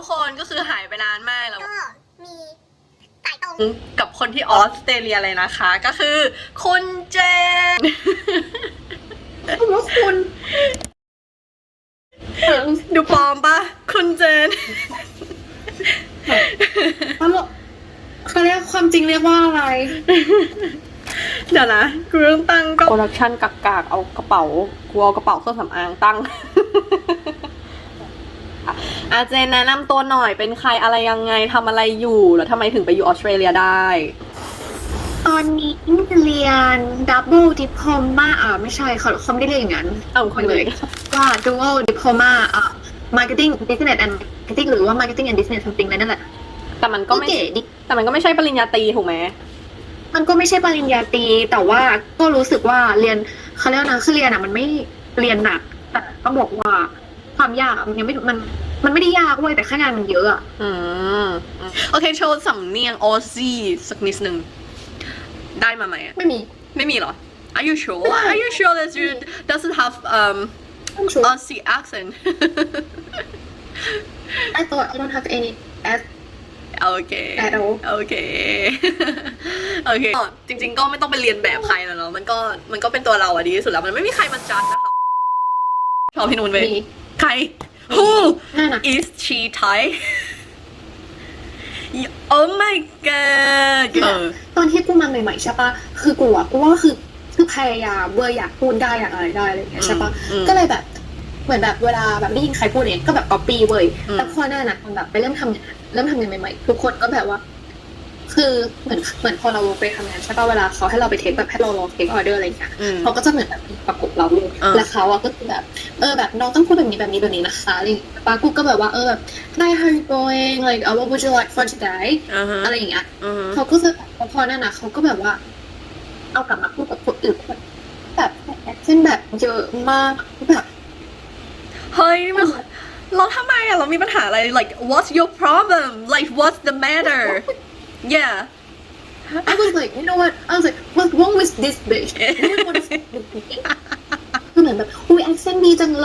ทุกคนก็คือหายไปนานมากแล้ว ก็มีสายตรงกับคนที่ออสเตรเลียเลยนะคะ ก็คือ คุณเจนผมว่าคุณเออดูปลอมปะคุณเจนตลกเขาเรียกความจริงเรียกว่าอะไร เดี๋ยวนะกูต้องตั้งก็โปรดักชันกากๆเอากระเป๋ากูเอากระเป๋าเครื่องสำอางตั้ง อะอาเจนแนะนำตัวหน่อยเป็นใครอะไรยังไงทำอะไรอยู่แล้วทำไมถึงไปอยู่ออสเตรเลียได้ ตอนนี้เรียนดับเบิลดิพ o ม a อ่าไม่ใช่เขาเขาไม่ได้เรียนอย่างนั้นเอาคนเลเลยยว่า dual diploma อะ marketing business and marketing หรือว่า marketing and business something อะไรนั่นแหละแต่มันก็ก็ไม่เก๋ดิแต่มันก็ไม่ใช่ปริญญาตรีถูกไหมมันก็ไม่ใช่ปริญญาตรีแต่ว่าก็รู้สึกว่าเรียนเขาเรียกว่านะคือเรียนอะ มันไม่เรียนหนักแต่ต้องบอกว่าความยากอะมันยังไม่มัน มันไม่ได้ยากเว้ยแต่แค่งานมันเยอะอะอืมอืมโอเค โชว์สำเนียงออซี่สักนิดหนึ่งได้มาไหมอะไม่มี ไม่มีเหรอ Are you sure Are you sure that you doesn't have um ต้องชัวร์ Aussie accent I thought I don't have any as โอเค At all โอเค โอเคก็จริง ๆ ก็ไม่ต้องไปเรียนแบบใครแล้วเนาะ มันก็ มันก็เป็นตัวเราอะดีที่สุดแล้ว มันไม่มีใครมาจัดนะคะชอบพี่นุ่นเว้ยมีใคร Who นั่นน่ะ is she Thai Oh my god เออตอนที่กูมาใหม่ๆใช่ปะคือกูอะกูว่าคือคือพยายามเวอร์อยากพูดได้อยากอะไรได้อะไรอย่างเงี้ยใช่ปะอืมก็เลยแบบเหมือนแบบเวลาแบบได้ยินใครพูดเนี่ยก็แบบก๊อปปี้เว้ยอืมแต่พอหน้าน่ะตอนแบบไปเริ่มทำงานเริ่มทำงานใหม่ๆทุกคนก็แบบว่า คือเหมือนเหมือนพอเราไปทำงานใช่ปะเวลาเขาให้เราไปเทคแบบให้เราลองเทคออเดอร์อะไรอย่างเงี้ยอืมเขาก็จะเหมือนแบบประกบเราเลยอ่าแล้วเขาอะก็คือแบบ เออแบบน้องต้องพูดแบบนี้แบบนี้แบบนี้นะคะอะไรอย่างเงี้ยปากูก็แบบว่าเออแบบ Hi how you going like uh, what would you like for today อ่าฮะอะไรอย่างเงี้ยอือฮะเขาก็จะแบบพอนั่นนะเขาก็แบบว่า เอากลับมาพูดกับคนอื่นแบบแบบเช่นแบบเยอะมากแบบเฮ้ยนี่มันเราทำไมอะเรามีปัญหาอะไร like what's your problem like what's the matter yeah I was like you know what I was like what's wrong with this bitch You know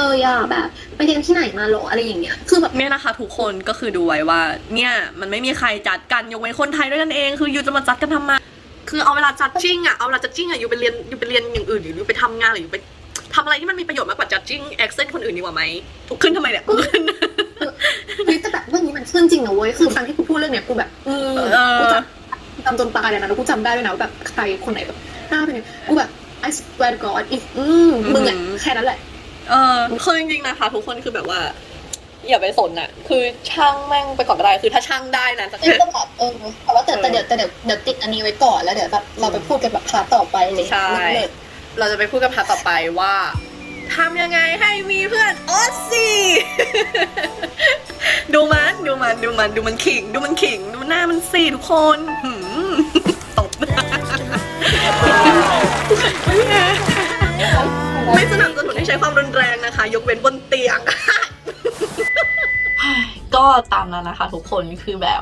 เลยอะแบบไปเรียนที่ไหนมาเหรออะไรอย่างเงี้ยคือแบบเนี่ยนะคะ ทุกคนก็คือดูไว้ว่า เนี่ยมันไม่มีใครจัดกันยกเว้นคนไทยด้วยกันเอง คืออยู่จะมาจัดกันทำไมคือเอาเวลาจัดจิ้งอะเอาเวลาจัดจิ้งอะอยู่ไปเรียนอยู่ไปเรียนอย่างอื่นหรืออยู่ไปทำงานหรืออยู่ไปทำอะไรที่มันมีประโยชน์มากกว่าจัดจิ้งแอคเซนต์คนอื่นดีกว่าไหมทุกขึ้นทำไมเนี่ยขึ้น เฮ้ยแต่แบบเรื่องนี้มันขึ้นจริงนะเว้ยคือครั้งที่กูพูดเรื่องเนี้ยกูแบบอืมเออ กูจำจำจนตายเลยนะแล้วกูจำได้ด้วยนะว่าแบบใครคนไหนแบบหน้าเป็นยังไงกูแบบ I swear to God if อืมมึงอะแค่นั้นแหละ เออคือจริงๆนะคะทุกคนคือแบบว่าอย่าไปสนอะคือช่างแม่งไปก่อนก็ได้ คือถ้าช่างได้นะจะเออก็แบบเออแต่ว่าแต่แต่เดี๋ยวแต่เดี๋ยวเดี๋ยวติดอันนี้ไว้ก่อนแล้วเดี๋ยวแบบเราไปพูดกันแบบพาร์ทต่อไปเลยใช่เลยเราจะไปพูดกันพาร์ทต่อไปว่าทำยังไงให้มีเพื่อนออสซี่ดูมันดูมันดูมันดูมันขิง ดูมันขิง ดูหน้ามันสิทุกคนหืมตบ ไม่สนับสนุนให้ใช้ความรุนแรงนะคะ ยกเว้นบนเตียง ก็ตามนั้นนะคะทุกคนคือแบบ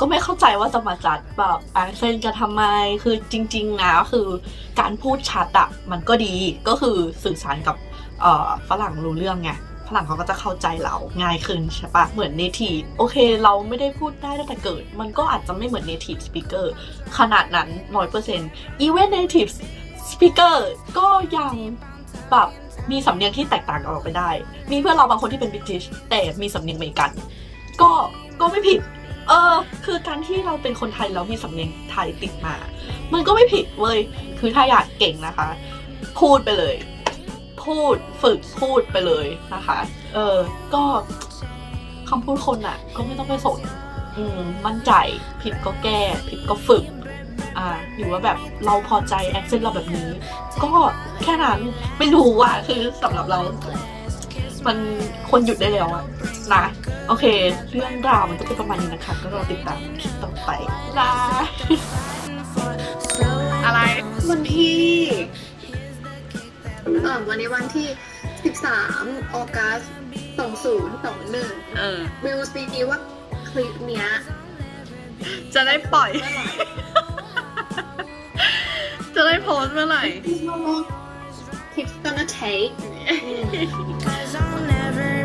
ก็ไม่เข้าใจว่าจะมาจัดแบบแอคเซนกันทำไมคือจริง ๆ นะคือการพูดชัดอะมันก็ดีก็คือสื่อสารกับฝรั่งรู้เรื่องไงฝรั่งเขาก็จะเข้าใจเราง่ายขึ้นใช่ปะเหมือน native โอเค เราไม่ได้พูดได้ตั้งแต่เกิด มันก็อาจจะไม่เหมือน native speaker ขนาดนั้นร้อยเปอร์เซ็นต์ even native speaker ก็ยังแบบมีสำเนียงที่แตกต่างกันออกไปได้ มีเพื่อนเราบางคนที่เป็น British แต่มีสำเนียงอเมริกัน ก็ก็ไม่ผิด เออ คือการที่เราเป็นคนไทยแล้วมีสำเนียงไทยติดมา มันก็ไม่ผิดเว้ย คือถ้าอยากเก่งนะคะ พูดไปเลย พูดฝึกพูดไปเลยนะคะ เออ ก็คำพูดคนอะก็ไม่ต้องไปสนอืมมั่นใจ ผิดก็แก้ ผิดก็ฝึก อ่าหรือว่าแบบเราพอใจแอคเซนต์เราแบบนี้ ก็แค่นั้นไม่รู้อะคือสำหรับเรา มันควรหยุดได้แล้วอะนะ โอเค เรื่องราวมันก็เป็นประมาณนี้นะคะ ก็รอติดตามคลิปต่อไปนะอะไรวันที่เออวันนี้วันที่ 13ออกัส2021เออวิวซีดีว่าคลิปเนี้ยจะได้ปล่อยจะได้ โพสต์เมื่อไหร่ How long it's gonna take Cause I'll never